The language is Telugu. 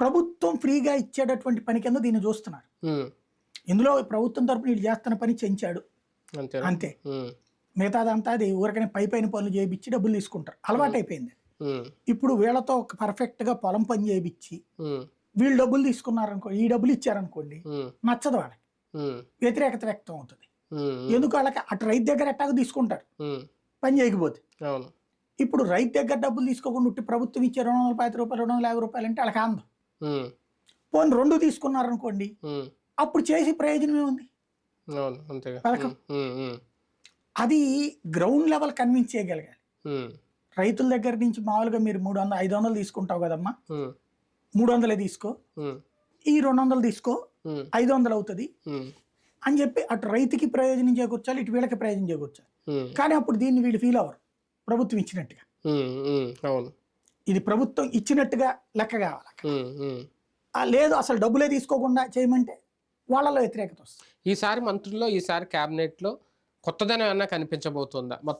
ప్రభుత్వం ఫ్రీగా ఇచ్చేటటువంటి పని కింద దీన్ని చూస్తున్నారు. ఇందులో ప్రభుత్వం తరపున వీళ్ళు చేస్తున్న పని చెంచాడు. అంతే. మిగతాదంతా అది ఊరికనే పై పైన పనులు చేయించి డబ్బులు తీసుకుంటారు. అలవాటు అయిపోయింది ఇప్పుడు వీళ్ళతో ఒక పర్ఫెక్ట్గా పొలం పని చేయించి వీళ్ళు డబ్బులు తీసుకున్నారనుకో ఈ డబ్బులు ఇచ్చారనుకోండి నచ్చదు వాళ్ళకి. వ్యతిరేకత వ్యక్తం అవుతుంది. ఎందుకు వాళ్ళకి? అటు రైతు దగ్గర ఎట్టాగో తీసుకుంటారు. పని చేయకపోతే. ఇప్పుడు రైతు దగ్గర డబ్బులు తీసుకోకుండా ఉట్టి ప్రభుత్వం ఇచ్చే రెండు వందల పది రూపాయలు రెండు వందల యాభై రూపాయలు అంటే వాళ్ళకి ఆందం పోనీ రెండు తీసుకున్నారనుకోండి అప్పుడు చేసి ప్రయోజనం ఏముంది పథకం. అది గ్రౌండ్ లెవెల్ కన్విన్స్ చేయగలగాలి. రైతుల దగ్గర నుంచి మామూలుగా మీరు మూడు వందలు ఐదు వందలు తీసుకుంటావు కదమ్మా. మూడు వందలే తీసుకో. ఈ రెండు వందలు తీసుకో. ఐదు వందలు అవుతుంది. అని చెప్పి అటు రైతుకి ప్రయోజనం చేకూర్చాలి ఇటు వీళ్ళకి ప్రయోజనం చేకూర్చాలి. కానీ అప్పుడు దీన్ని వీళ్ళు ఫీల్ అవ్వరు. ప్రభుత్వం ఇచ్చినట్టుగా. అవును. ఇది ప్రభుత్వం ఇచ్చినట్టుగా లెక్క కావాలి లేదు అసలు డబ్బులే తీసుకోకుండా చేయమంటే వాళ్ళలో వ్యతిరేకత వస్తుంది. ఈసారి మంత్రుల్లో ఈసారి క్యాబినెట్లో కొత్తదనం ఏమన్నా కనిపించబోతుందా? మొత్తం